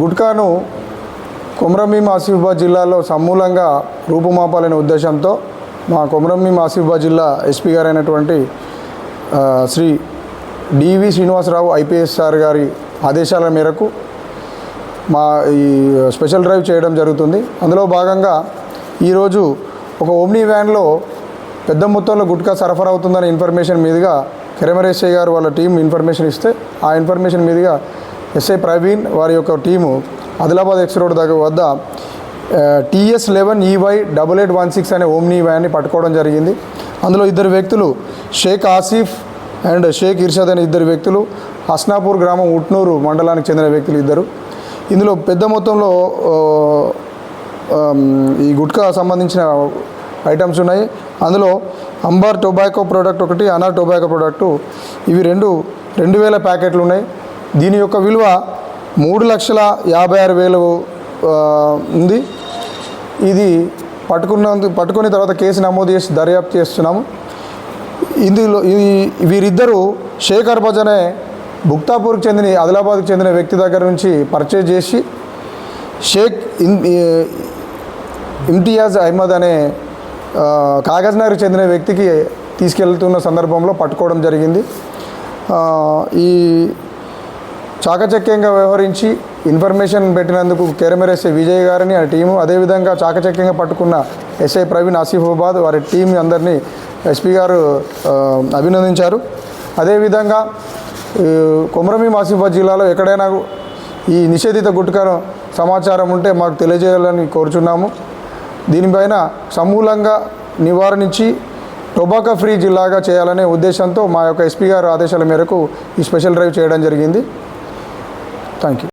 గుట్కాను కొమరంభీం ఆసిఫాబాద్ జిల్లాలో సమూలంగా రూపుమాపాలనే ఉద్దేశంతో మా కొమరంభీం ఆసిఫాబాద్ జిల్లా SP గారైనటువంటి Shri DV Srinivasarao IPS sir గారి ఆదేశాల మేరకు మా ఈ స్పెషల్ డ్రైవ్ చేయడం జరుగుతుంది. అందులో భాగంగా ఈరోజు ఒక ఓమ్నీ వ్యాన్లో పెద్ద మొత్తంలో గుట్కా సరఫరా అవుతుందనే ఇన్ఫర్మేషన్ మీదుగా కెరమరేశ్వరి గారు వాళ్ళ టీం ఇన్ఫర్మేషన్ ఇస్తే ఆ ఇన్ఫర్మేషన్ మీదుగా ఎస్ఐ ప్రవీణ్ వారి యొక్క టీము ఆదిలాబాద్ ఎక్స్ రోడ్ దగ్గర వద్ద TS eleven EY double eight one six అనే ఓమ్నీ వ్యాన్ని పట్టుకోవడం జరిగింది. అందులో ఇద్దరు వ్యక్తులు షేక్ ఆసిఫ్ అండ్ షేక్ ఇర్షాద్ అనే ఇద్దరు వ్యక్తులు హస్నాపూర్ గ్రామం ఉట్నూరు మండలానికి చెందిన వ్యక్తులు ఇద్దరు. ఇందులో పెద్ద మొత్తంలో ఈ గుట్కా సంబంధించిన ఐటమ్స్ ఉన్నాయి. అందులో అంబార్ టొబాకో ప్రోడక్ట్ ఒకటి అనార్ టొబాకో ప్రోడక్టు ఇవి రెండు రెండు వేల ప్యాకెట్లు ఉన్నాయి. దీని యొక్క విలువ మూడు లక్షల యాభై ఆరు వేలు ఉంది. ఇది పట్టుకున్న పట్టుకున్న తర్వాత కేసు నమోదు చేసి దర్యాప్తు చేస్తున్నాము. ఇందులో వీరిద్దరూ షేక్ అర్బజ్ అనే చెందిన ఆదిలాబాద్కి చెందిన వ్యక్తి దగ్గర నుంచి పర్చేజ్ చేసి షేక్ ఇమ్తియాజ్ అహ్మద్ అనే కాగజ్నగర్కి కాగజ్ నగర్కి చెందిన వ్యక్తికి తీసుకెళ్తున్న సందర్భంలో పట్టుకోవడం జరిగింది. ఈ చాకచక్యంగా వ్యవహరించి ఇన్ఫర్మేషన్ పెట్టినందుకు కెరమెర్ ఎస్ఐ విజయ్ గారిని ఆ టీము అదేవిధంగా చాకచక్యంగా పట్టుకున్న ఎస్ఐ ప్రవీణ్ ఆసిఫాబాద్ వారి టీం అందరినీ ఎస్పీ గారు అభినందించారు. అదేవిధంగా ఈ కొమరమీం ఆసిఫాబాద్ జిల్లాలో ఎక్కడైనా ఈ నిషేధిత గుట్కాను సమాచారం ఉంటే మాకు తెలియజేయాలని కోరుచున్నాము. దీనిపైన సమూలంగా నివారించి టొబాకో ఫ్రీ జిల్లాగా చేయాలనే ఉద్దేశంతో మా యొక్క ఎస్పీ గారు ఆదేశాల మేరకు ఈ స్పెషల్ డ్రైవ్ చేయడం జరిగింది. Thank you.